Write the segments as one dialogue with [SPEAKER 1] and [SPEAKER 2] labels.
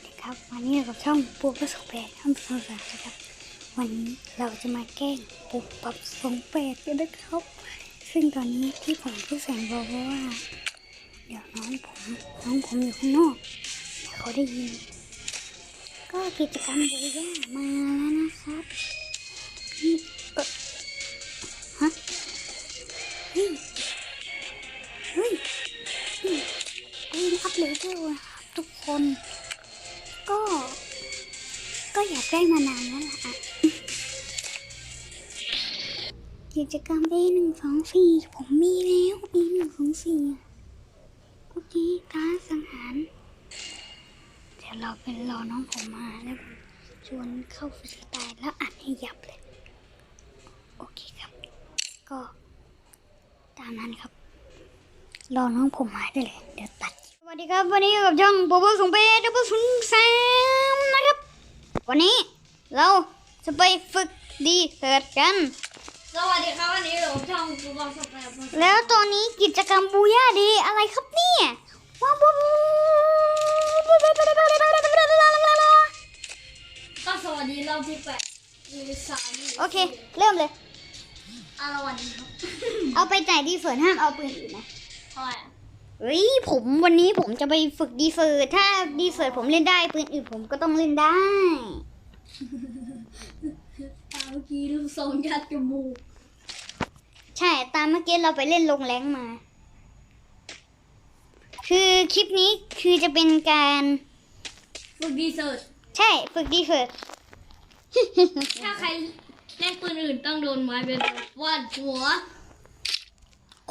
[SPEAKER 1] วัสดีครับ วันนี้อยู่กับช่องปูประสบแปดท่านผู้ชมนะครับ วันนี้เราจะมาแกล้งปูปรับสองแปดกันนะครับ ซึ่งตอนนี้ที่ผมพูดแสงบอกว่า เดี๋ยวน้องผมน้องผมอยู่ข้างนอกเดี๋ยวเขาได้ยิน ก็กิจกรรมเยอะแยะมาแล้วนะครับนี่เออฮะเฮ้ยเฮ้ยเฮ้ยเฮ้ยอัพเลเวลนะครับทุกคน ก็ ก็อยากได้มานานแล้วล่ะอะกิจกรรม A หนึ่งสองสี่ผมมีแล้ว A หนึ่งสองสี่โอเคท้าสังหาร เดี๋ยวเราเป็นรอน้องผมมาแล้วชวนเข้าฟรีสไตล์แล้วอัดให้ยับเลย โอเคครับ ก็ตามนั้นครับ รอน้องผมมาได้เลย เดี๋ยวตัด วัสดีครับ วันนี้อยู่กับช่องโบโบสุงเปดับเบิลศูนย์สามนะครับ วันนี้เราจะไปฝึกดีเสิร์ชกัน
[SPEAKER 2] สวัสดีครับวันนี้เราช่องฟูบอลสเปรย์
[SPEAKER 1] แล้วตอนนี้กิจกรรมบูย่าดีอะไรครับเนี่ยว้าวว้าวว้าว
[SPEAKER 2] ก็สวัสดีรอบที่แปดมีสาม
[SPEAKER 1] โอเค เริ่มเลย
[SPEAKER 2] อาละวันนี้ครับ
[SPEAKER 1] เอาไปจ่ายดีเฟิร์นห้ามเอาปืนอื่นนะ
[SPEAKER 2] เท่าไหร่อะ
[SPEAKER 1] เฮ้ยผมวันนี้ผมจะไปฝึกดีเฟิร์ถ้าดีเฟิร์ผมเล่นได้ปืนอื่นผมก็ต้องเล่นได้
[SPEAKER 2] อ่าเมื่อกี้ลูกทรงยัดจมูก
[SPEAKER 1] ใช่ตามเมื่อกี้เราไปเล่นลงแรงมา คือคลิปนี้คือจะเป็นการ
[SPEAKER 2] ฝึกดีเซิร์ช
[SPEAKER 1] ใช่ฝึกดีเฟิร์
[SPEAKER 2] ถ้าใครเล่นปืนอื่นต้องโดนไม้เป็นวาดหัว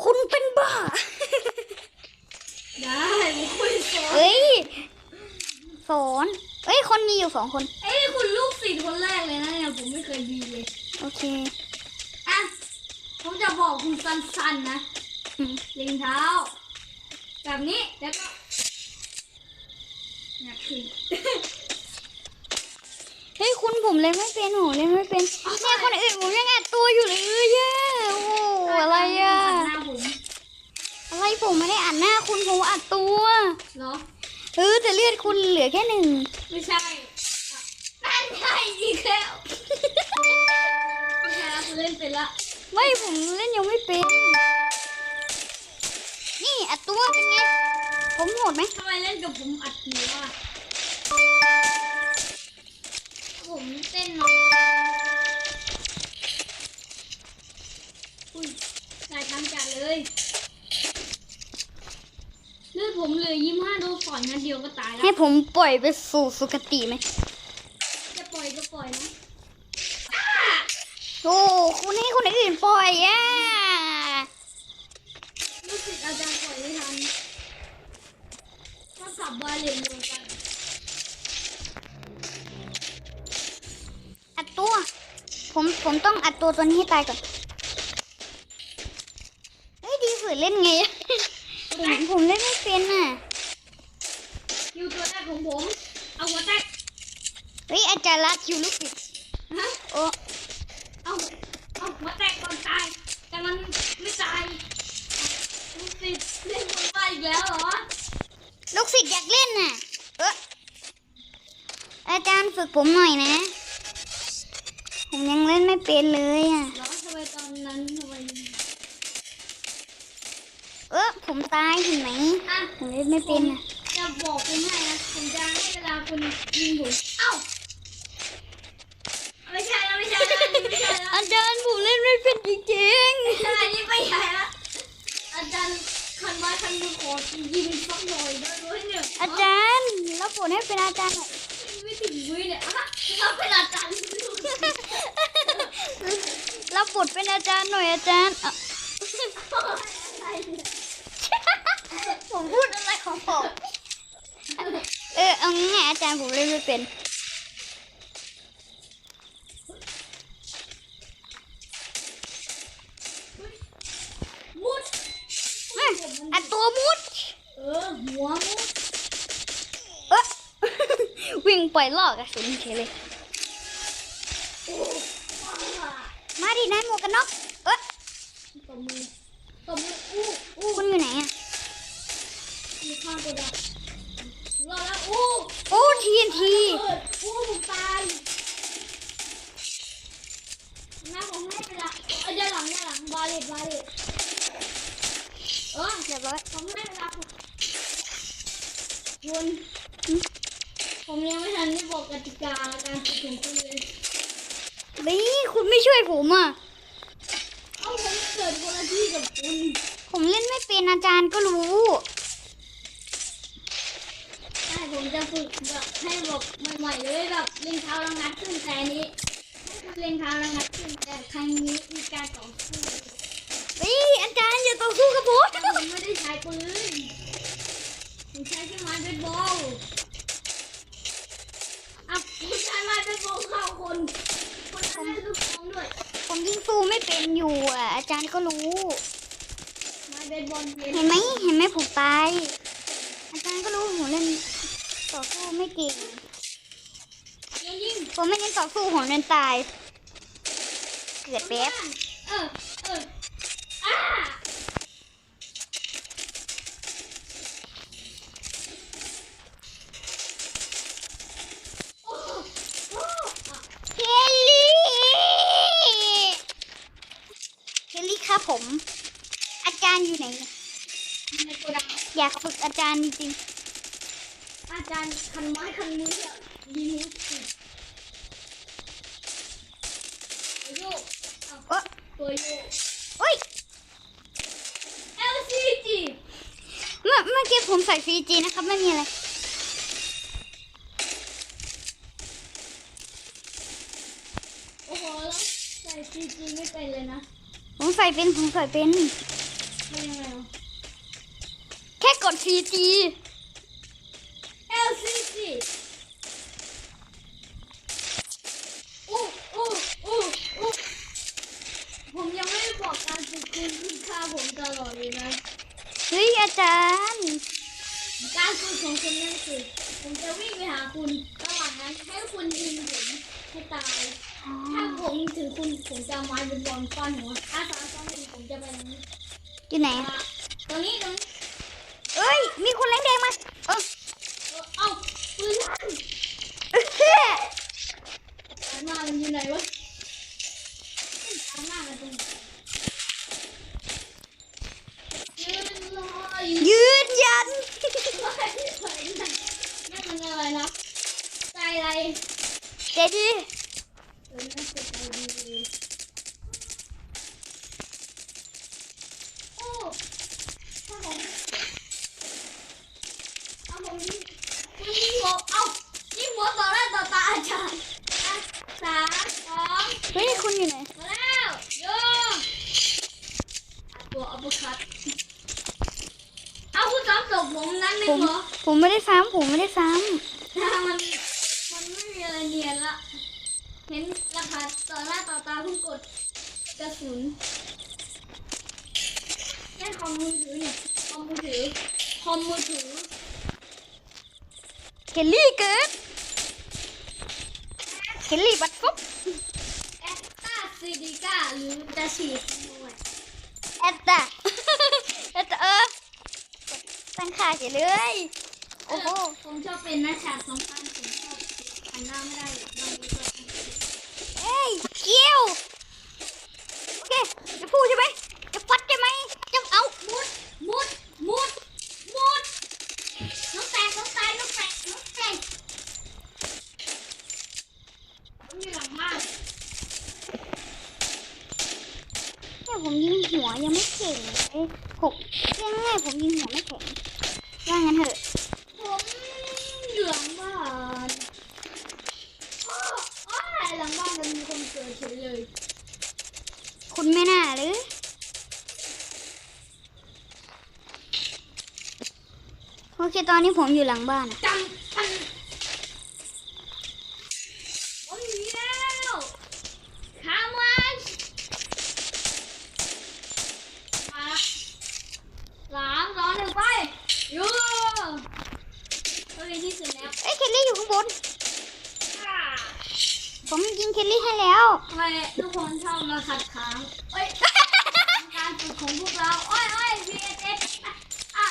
[SPEAKER 1] คุณเป็นบ้า
[SPEAKER 2] ได้ผมคุยสอน
[SPEAKER 1] เอ้ยสอนเอ้ย คนมีอยู่สองคน
[SPEAKER 2] เอ้ยคุณลูกศิษย์คนแรกเลยนะเนี่ยผมไม่เคยดีเลย
[SPEAKER 1] โอเค
[SPEAKER 2] อะ ผมจะบอกคุณสั้นๆนะ
[SPEAKER 1] อืม
[SPEAKER 2] เล็งเท้า แบบนี้ แล้วก็เนี่ยขึ้น
[SPEAKER 1] เฮ้ย คุณผมเล่นไม่เป็นโหเล่นไม่เป็นเนี่ยคนอื่นผมยังอัดตัวอยู่เลยเออแย่โอ้โหอะไรอะ
[SPEAKER 2] หน้าผม
[SPEAKER 1] อะไรผมไม่ได้อัดหน้าคุณผมอัดตัว
[SPEAKER 2] เหรอ
[SPEAKER 1] เออแต่เลือดคุณเหลือแค่หนึ่ง
[SPEAKER 2] ไม่ใช่อะนั่นใช่อีกแล้วไม่ใช่แล้วคุณเล่นเป็นละ
[SPEAKER 1] ไม่ผมเล่นยังไม่เป็น นี่อัดตัวเป็นไง ผมโหดไหม
[SPEAKER 2] ทำไมเล่นกับผมอัดหัวอะผมเต้นน้อยอุ้ยสายทำจัดเลยเลือดผมเหลือยี่ห้าโดนฝ อยนัดเดียวก็ตายแล้ว
[SPEAKER 1] ให้ผมปล่อยไปสู่สุคติไหม
[SPEAKER 2] จะปล่อยก็ปล่อยนะ
[SPEAKER 1] โอ้คุณให้คนอื่นปล่อยอะ
[SPEAKER 2] รู้สึกอาจารย์ปล่อยไม่ทันถ้าสับบาเลนรวมกัน
[SPEAKER 1] อัดตัว ผมผมต้องอัดตัวตัวนี้ให้ตายก่อนเฮ้ยดีฝืนเล่นไง ผมผมเล่นไม่เป็นอะ
[SPEAKER 2] คิวตัวแรกของผม เอาหัวแตก
[SPEAKER 1] เฮ้ยอาจารย์รัดคิวลูกศิษย์
[SPEAKER 2] ฮะ
[SPEAKER 1] โอ้
[SPEAKER 2] เอาเอาหัวแตกก่อนตาย แต่มันไม่ตายลูกศิษย์เล่นคนบ้าอีกแล้วเหรอ
[SPEAKER 1] ลูกศิษย์อยากเล่นน่ะเอออาจารย์ฝึกผมหน่อยนะ ผมยังเล่นไม่เป็นเลยอะ
[SPEAKER 2] เหรอทำไมตอนนั้นทำไม
[SPEAKER 1] เออผมตายเห็นไหม
[SPEAKER 2] อะ
[SPEAKER 1] ผมเล่นไม่เป็นอะ
[SPEAKER 2] จะ บอกคุณให้นะผมจะให้เวลาคุณยิงผมเอ้าไม่ใช่แล้วไม่ใช่แล้วอันนี้ไม่ใช่แล้ว
[SPEAKER 1] อาจารย์ผมเล่นไม่เป็นจริง
[SPEAKER 2] ไม่ใช่อันนี้ไม่ใช่แล้วอาจารย์คันว่าคันมือขอยิงสักหน่อยได้ไหมเนี่ย
[SPEAKER 1] ๆอาจารย์รับผลให้เป็นอาจารย์หน่อย
[SPEAKER 2] ไม่ถึงวิเนี่ยอะเราเป็นอาจารย์
[SPEAKER 1] รับบทเป็นอาจารย์หน่อยอาจารย์อะผมพูดอะไรของผม เออเอาง่ายๆอาจารย์ผมเล่นไม่เป็น
[SPEAKER 2] มุด
[SPEAKER 1] อัดตัวมุด
[SPEAKER 2] เออหัวมุด
[SPEAKER 1] เอะวิ่งปล่อยลอกกระสุนเฉยเลย มาดินายหมวกกันน็อกเอะ
[SPEAKER 2] ตบมือ ทีนทีผู้ปา
[SPEAKER 1] นหน้ผมไม่เป็นเดี๋
[SPEAKER 2] ยวหลังเดี๋ยวหลังบอลเล็ตบอ
[SPEAKER 1] ลเล็ตเออเดี๋ยวบอล
[SPEAKER 2] ผมไม่เป็นไรวผมยังไม่ทันได้บอกกติกาการฝึกของเลย
[SPEAKER 1] นี่คุณไม่ช่วยผมอะ
[SPEAKER 2] เอาผมเกิดคนละที่กับคุณ
[SPEAKER 1] ผมเล่นไม่เป็นอาจารย์ก็รู้
[SPEAKER 2] ผมจะฝึกแบบให้แบบใหม่ๆเลยแบบเล่นเท้าระงัดขึ้นแต่อันนี้เล่นเท้าระงัดขึ้นแต่ครั้งนี้มีการต่อสู้
[SPEAKER 1] นี่อาจารย์อย่าต่อสู้กับผม
[SPEAKER 2] แต่ผมไม่ได้ใช้ปืนผมใช้แค่ไม้เบสบอลอะผมใช้ไม้เบสบอลเข้าคนคนนั้นได้ลูกน้องด้วย
[SPEAKER 1] ผมยิงสู้ไม่เป็นอยู่อะอาจารย์ก็รู้
[SPEAKER 2] ไม้เบสบอลเย็น
[SPEAKER 1] เห็นไหมเห็นไหมผมตาย อาจารย์ก็รู้ผมเล่นต่อสู้ไม่ เก่ง
[SPEAKER 2] เดี๋ยวยิง
[SPEAKER 1] ผมไม่เล่นต่อสู้ผมเล่นตาย เกิดแป๊บ
[SPEAKER 2] เออเอออ้าโอ้โอ้อะ
[SPEAKER 1] เคลลี่ เคลลี่ครับผม อาจารย์อยู่ไหน
[SPEAKER 2] ในโกดัง
[SPEAKER 1] อยากฝึกอาจารย์จริง
[SPEAKER 2] อาจารย์คันไม้คันมืออะดีมือสิโยกเอา
[SPEAKER 1] ๆเออ
[SPEAKER 2] ตัวโยก
[SPEAKER 1] โอ้ย
[SPEAKER 2] LCG
[SPEAKER 1] เมื่อเมื่อกี้ผมใส่ฟีจีนะครับ ไม่มีอะไร
[SPEAKER 2] โอ้โหแล้วใส่ CG ไม่เป็นเลยนะ
[SPEAKER 1] ผมใส่เป็น ผมใส่เป็น
[SPEAKER 2] เป็นยังไงวะ
[SPEAKER 1] แค่กดฟีจี
[SPEAKER 2] LCG อู้อู้อู้อู้ผมยังไม่ได้บอกการฝึกคุณที่ฆ่าผมตลอดเลยนะ
[SPEAKER 1] เฮ้ยอาจารย์
[SPEAKER 2] การฝึกของคุณนั่นคือผมจะวิ่งไปหาคุณระหว่างนั้นให้คุณยิงผมให้ตาย ถ้าผมถือคุณผมจะเอาไม้ เป็นบอลฟันหัวถ้าสามสองหนึ่งผมจะไปตรงนี้
[SPEAKER 1] อยู่ไหน
[SPEAKER 2] อะตรงนี้ตรงนี้
[SPEAKER 1] เอ้ย มีคนแรงแดงมาเออ
[SPEAKER 2] เออเอ้าปืนลั่น
[SPEAKER 1] เฮ้ย
[SPEAKER 2] ตามมามันอยู่ไหนวะตามมามันตรงไหนยืนรออยู่
[SPEAKER 1] ยืนยัน
[SPEAKER 2] ไม่ไหวนะนั่นมันอะไรนะใจอะไร
[SPEAKER 1] เจดี
[SPEAKER 2] เออน่าจะใจดีเลยโอ้ถ้าผม เอาผมยิงคุณยิงหัวเอายิงหัวต่อหน้าต่อตาอาจารย์อะสามสอง
[SPEAKER 1] เฮ้ยคุณอยู่ไหน
[SPEAKER 2] มาแล้วโยอะตัวอัปเปอร์คัตเอาคุณซ้ำศพผมนั้นหนึ่
[SPEAKER 1] ผ
[SPEAKER 2] ง
[SPEAKER 1] ม
[SPEAKER 2] เหรอ
[SPEAKER 1] ผมไม่ได้ซ้ำผมไม่ได้ซ้
[SPEAKER 2] ถ้ามันมันไม่มีอะไรเนียนละเห็นราคาต่อหน้าต่อตาเพิ่งกดกระสุนแค่คอมมือถือเนี่ยคอมมือถือคอมมือถือำ
[SPEAKER 1] เคลลี่เกิดเคลลี่บัดฟุบ
[SPEAKER 2] แอสตาซีดิก้าหรือจะฉีดด้วย
[SPEAKER 1] แอตตาแอตตาเออตั้งค่าเฉยเลย โอ้โห
[SPEAKER 2] ผมชอบเป็นนักฉากสำคัญผมชอบหันหน้าไม่ได้บางทีก็
[SPEAKER 1] เอ้ยเกี้ยว โอเค จะพูดใช่ไหม จะฟัดใช่ไหม จะเอา
[SPEAKER 2] มุดมุดมุดมุดน้องแตกน้องแตกน้องแตกน้องแตกผมอยู่หลังบ้าน
[SPEAKER 1] เนี่ย ผมยิงหัวยังไม่เก่งเลยผมยังไงผมยิงหัวไม่แข็งว่างั้นเถอะ
[SPEAKER 2] ผมอยู่หลังบ้านอ้ออ้อหลังบ้านมันมีคนเกิดเฉยเลย
[SPEAKER 1] คุณไม่น่าหรือโอเคตอนนี้ผมอยู่หลังบ้านอะ
[SPEAKER 2] จังปัน คิลลี่
[SPEAKER 1] ให้แล้ว
[SPEAKER 2] ทำไมทุกคนชอบมาขัดขวางการฝึกของพวกเราโอ้ยโอ้ย VHS อะเอา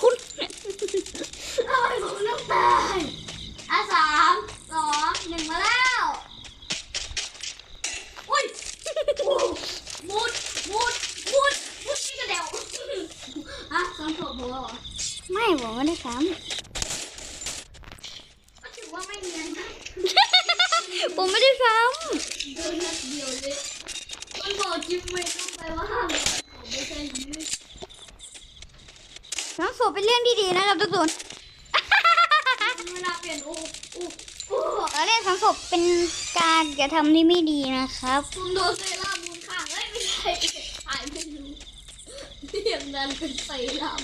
[SPEAKER 1] คุณ
[SPEAKER 2] โอ้ยคุณต้องตายอะสามสองหนึ่งมาแล้วอุ้ยหมุดมุดมุดมุด
[SPEAKER 1] ที่กระเดว
[SPEAKER 2] อะสองขวบหัวไม่บวกว่ได้ซ้ำ
[SPEAKER 1] ผมไม่ได้ซ้
[SPEAKER 2] โดนนัดเดียวเลยมันบอกจิ้มไม่ต้องไปว่าห้ามผมไม่ใช่ยืดำ
[SPEAKER 1] ซ้ำศพเป็นเรื่องที่ดีนะครับทุกคน
[SPEAKER 2] เวลาเปลี่ยนโอ้โอ้โอ้
[SPEAKER 1] เราเล่นซ้ำศพเป็นการกระทำที่ไม่ดีนะครับ
[SPEAKER 2] คุณโดนเซรั่มมูลค่าเอ้ยไม่ใช่ถ่ายไม่รู้เรียกนั้นเป็นเซรั่ม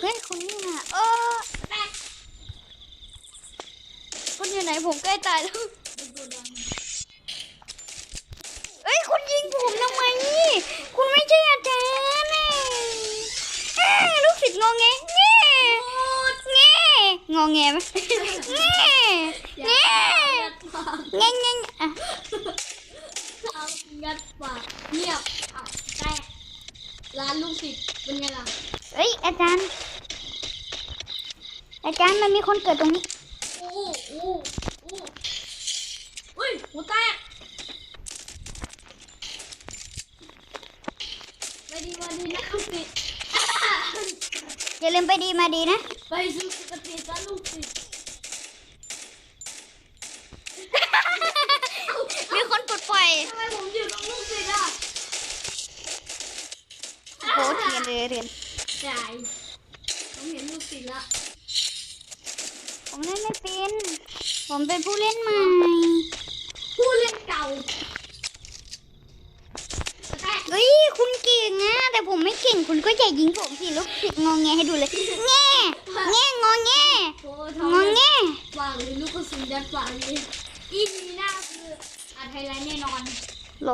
[SPEAKER 1] เฮ้ยคุณนี่นะเออ
[SPEAKER 2] แตก
[SPEAKER 1] คุณ อยู่ไหนผมใกล้ตายแล้ว
[SPEAKER 2] เป็นตัวดัง
[SPEAKER 1] เอ้ยคุณยิงผมทำไมนี่คุณไม่ใช่อาจารย์น่ะเอ้ยลูกศิษย์งงแงแง่แง่งงแงไหมแง่
[SPEAKER 2] อย่า
[SPEAKER 1] แง่
[SPEAKER 2] งัดปาก
[SPEAKER 1] แง่แง่อะ
[SPEAKER 2] เอางัดปากเงียบเอาแตกร้านลูกศิษย์เป็นไงล่ะ
[SPEAKER 1] เอ้ยอาจารย์ อาจารย์มันมีคนเกิดตรงนี้
[SPEAKER 2] อู้อู้อู้อุ้ย หัวแตกไปดีมาดีนะลูกศิษย์
[SPEAKER 1] อย่าลืมไปดีมาดีนะ
[SPEAKER 2] ไปสู่สุคติซะลูกศิษย์
[SPEAKER 1] มีคนปลดปล่อย
[SPEAKER 2] ทำไมผมอยู่ตรงลูกศิษย์อะ
[SPEAKER 1] โอ้โหเทียนเลยเทียน
[SPEAKER 2] ใช่ผมเห็นลูกศิษย์ละ
[SPEAKER 1] ผมเล่นไม่เป็น ผมเป็นผู้เล่นใหม่
[SPEAKER 2] ผู้เล่นเก่าแต่
[SPEAKER 1] เฮ้ยคุณเก่งนะแต่ผมไม่เก่งคุณก็อย่ายิงผมสิลูกศิษย์งอแงให้ดูเลยแง่แง่งอแง
[SPEAKER 2] โอ้
[SPEAKER 1] ง
[SPEAKER 2] ทำ
[SPEAKER 1] อ
[SPEAKER 2] ไม
[SPEAKER 1] แง
[SPEAKER 2] ปากเลยลูกกระสุนยัดปากเลยอีพีหน้าคืออัดไฮไลท์แน่นอน
[SPEAKER 1] โล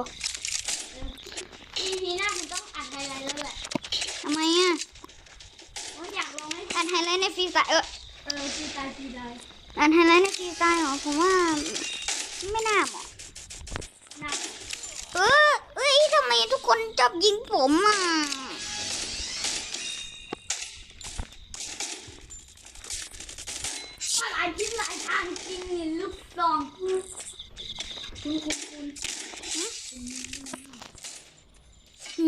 [SPEAKER 2] อีพีหน้าคุณต้องอัดไฮไลท์แล้วแหละ
[SPEAKER 1] ทำไมอะ
[SPEAKER 2] ผมอยากลองให้
[SPEAKER 1] อันไฮไลท์ในฟรีสไตล์เออ
[SPEAKER 2] เออซีตายซีตาย
[SPEAKER 1] อันไฮไลท์ในฟรีสไตล์เหรอผมว่าไม่น่าเหมาะ
[SPEAKER 2] หนัก
[SPEAKER 1] เออเอ้ยทำไมทุกคนจับยิงผมอะ
[SPEAKER 2] หลายชิ้นหลายทางจริงนี่ลูกซองคุณคุณคุณ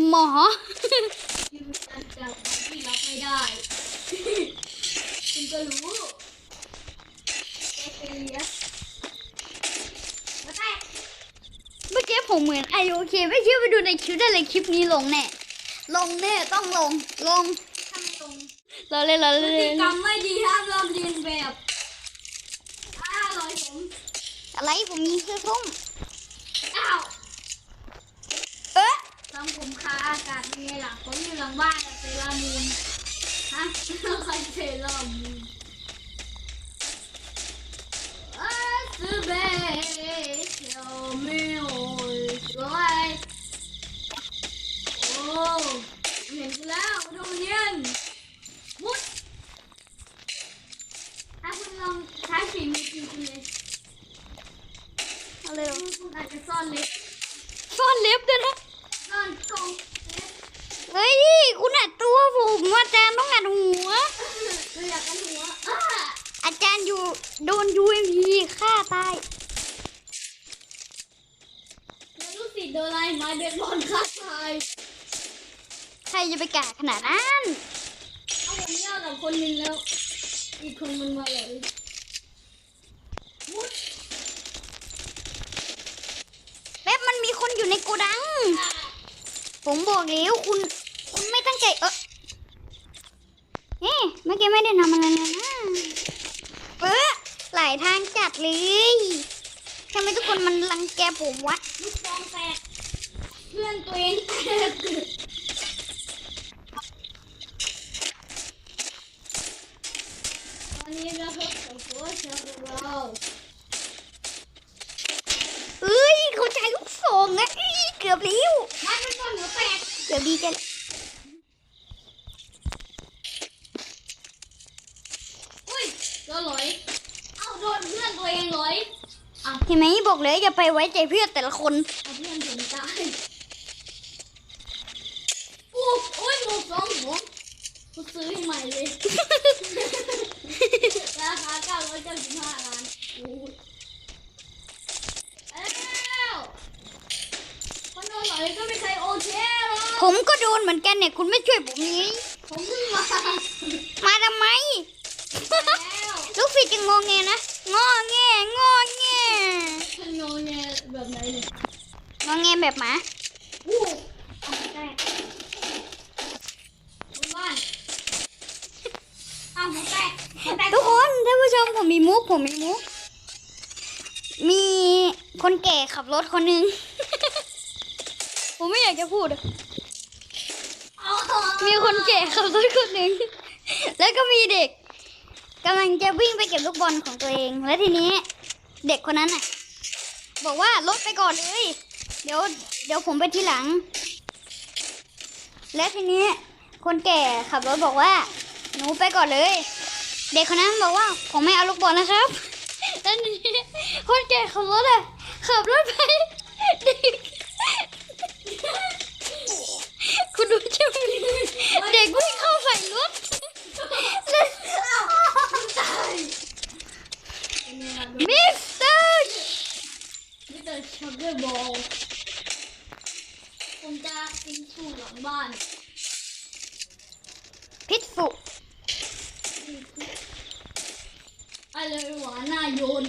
[SPEAKER 1] หมอ
[SPEAKER 2] ที่มันจะจับที่รับไม่ได้ คุณก็รู้แกไปเลี้ยงมาแตก
[SPEAKER 1] เมื่อกี้ ผมเหมือนไอโอเค ไม่เชื่อไปดูในคลิปได้เลยคลิปนี้ลงแน่ลงแน่ต้องลงลง
[SPEAKER 2] ทำตรง
[SPEAKER 1] เราเลยเรา
[SPEAKER 2] พ
[SPEAKER 1] เล
[SPEAKER 2] ฤติ
[SPEAKER 1] ย
[SPEAKER 2] กรรมไม่ดีห้ามลอกเลียนแบบอ้าวลอยผม
[SPEAKER 1] อะไรผมมีเสื้อส้ม
[SPEAKER 2] อ้าว
[SPEAKER 1] เอ๊ะ
[SPEAKER 2] ทำผมคาอากาศยังไงล่ะผมอยู่หลังบ้านอะเซรามูนฮะใครเซรามูนอาสเบ เชียวมิโอสวยโอ้เห็นกูแล้วมาดูเนียนมุดถ้าคุณลองใช้ฝีมือจริงคุณเลย
[SPEAKER 1] เอาเร็ว
[SPEAKER 2] คุณอาจจะซ่อนเล็บ
[SPEAKER 1] ซ่อนเล็บด้วยนะ
[SPEAKER 2] ซ่อนกรงเล็บ
[SPEAKER 1] เฮ้ย คุณอัดตัวผมอาจารย์ต้องอัดหัว
[SPEAKER 2] เราอยากกันหัวอ้า
[SPEAKER 1] อาจารย์อยู่โดนยูเอ็มพีฆ่าตาย
[SPEAKER 2] แล้วลูกศิษ ย์โดนอะไรไม้เบสบอลฆ่าตาย
[SPEAKER 1] ใครจะไปกล้าขนาดนั้น
[SPEAKER 2] เอาผมเยอะกับคนหนึงแล้ว อีกคนมันมาเลยมุด
[SPEAKER 1] แป๊บมันมีคนอยู่ในโกดัง
[SPEAKER 2] อ่า
[SPEAKER 1] ผมบอกแล้วคุณ คุณไม่ตั้งใจเออเอ๊ะเมื่อกี้ไม่ได้ทำอะไรเลยนะเออหลายทางจัดเลยทำไมทุกคนมันรังแกผมวะ
[SPEAKER 2] ลูกฟองแตก เพื่อนตัวเองแตกตอนนี้เราพบกับโค้ชของเรา
[SPEAKER 1] เอ้ยเขาใช้ลูกโป่งนะอี้เกือบแล้ว
[SPEAKER 2] ไม้เป็นบอลหัวแตก
[SPEAKER 1] เกือบดีจัง
[SPEAKER 2] อุ้ยโดนหลอยเอ้าโดนเพื่อนตัวเองหลอย
[SPEAKER 1] เห็นไหมบอกเลยอย่าไปไว้ใจเพื่อนแต่ละคน
[SPEAKER 2] เอาเพื่อนผมตายอู้อุ้ยหมวกสองหัวกูซื้อให้ใหม่เลย ราคา เก้าร้อยเก้าสิบห้าล้านโอ้ยแล้วคนโดนหลอยก็ไม่เคยโอเคหรอก
[SPEAKER 1] ผมก็โดนเหมือนกันเนี่ยคุณไม่ช่วยผมนี้
[SPEAKER 2] ผมเพิ่งมา
[SPEAKER 1] มาทำไม
[SPEAKER 2] แล้ว
[SPEAKER 1] ลูกศิษย์จะงงเงนะงอแงงอแง
[SPEAKER 2] คุณโนเนแบบไหนเลย
[SPEAKER 1] งอแงแบบหมา
[SPEAKER 2] วู้เอาไปแตกบนบ้านอ้าวหัวแตกหัวแตก
[SPEAKER 1] ทุกค นท่านผู้ชมผมมีมุกผมมีมุก มีคนแก่ขับรถคนหนึง ผมไม่อยากจะพูดอะ
[SPEAKER 2] เอา
[SPEAKER 1] มีคนแก่ขับรถคนหนึ่ง แล้วก็มีเด็กกำลังจะวิ่งไปเก็บลูกบอลของตัวเอง แล้วทีนี้เด็กคนนั้นน่ะ บอกว่ารถไปก่อนเลย เดี๋ยว เดี๋ยวผมไปทีหลัง และทีนี้คนแก่ขับรถบอกว่า หนูไปก่อนเลย เด็กคนนั้นบอกว่าผมไม่เอาลูกบอลนะครับแล้วทีนี้คนแก่ขับรถอะขับรถไปเด็กคุณดูใช่ไหมเด็กวิ่งเข้าใส่รถแล้ว
[SPEAKER 2] ตายเป็นไงล่ะ
[SPEAKER 1] มิสเตอร์
[SPEAKER 2] มิสเตอร์ช็อกเกอร์บอลผมจะกินชูหลังบ้าน
[SPEAKER 1] พิษสุ
[SPEAKER 2] อะไรวานหน้าโยน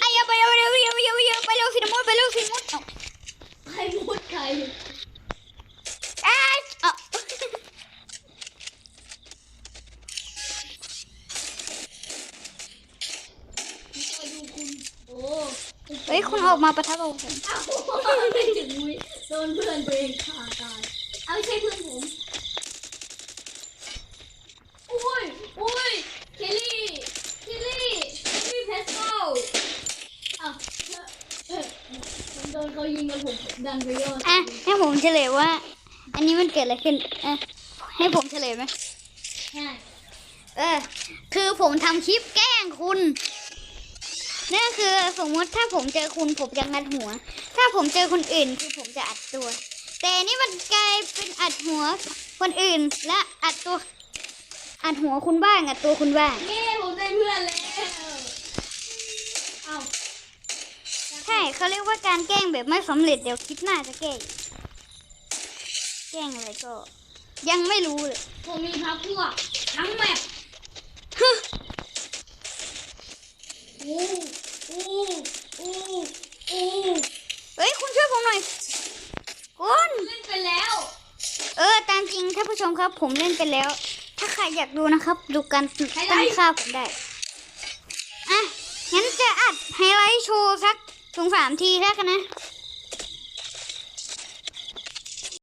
[SPEAKER 1] ไอ้ยาไปเร็วไปเร็วไปเร็วไปเร็วไปเร็วไปเร็วสินมดไปเร็วสินมดเอา
[SPEAKER 2] ใครมดใคร
[SPEAKER 1] เอ้เอา
[SPEAKER 2] คอยดูคุณโอ้
[SPEAKER 1] เฮ้ยคุณออกมาประทับเอาผม
[SPEAKER 2] เอ้าไม่ถึงมุ้ยโดนเพื่อนตัวเองฆ่าตาย เอาไม่ใช่เพื่อนผมอุ้ยอุ้ยเคลลี่เคลลี่เคลลี่เพสโต้อ้าวเออผมโดน เขายิงแล้วผมดันไปยอด
[SPEAKER 1] อะให้ผมเฉลยว่า อันนี้มันเกิดอะไรขึ้นอะให้ผมเฉลยไหม
[SPEAKER 2] ใช่
[SPEAKER 1] เออคือผมทำคลิปแกล้งคุณนั่นคือสมมติถ้าผมเจอคุณผมจะงัดหัว ถ้าผมเจอคนอื่นคือผมจะอัดตัว แต่อันนี่มันกลายเป็นอัดหัวคนอื่นและอัดตัว อัดหัวคุณบ้างอัดตัวคุณบ้าง
[SPEAKER 2] เย้ผมได้เพื่อนแล้ว
[SPEAKER 1] ใช่เขาเรียกว่าการแกล้งแบบไม่สำเร็จเดี๋ยวคลิปหน้าจะแกล้งแกล้งอะไรก็ ยังไม่รู้เลย
[SPEAKER 2] ผมมีพักพวกทั้งแมปโอ้โอ้โอ้โอ้
[SPEAKER 1] เฮ้ยคุณช่วยผมหน่อยคุณ
[SPEAKER 2] เล่นไปแล้ว
[SPEAKER 1] เออตามจริงท่านผู้ชมครับ ผมเล่นไปแล้ว ถ้าใครอยากดูนะครับ ดูกันตั้งค่าผมได้อะงั้นจะอัดไฮไลท์โชว์สัก สงสามทีแล้วกันนะ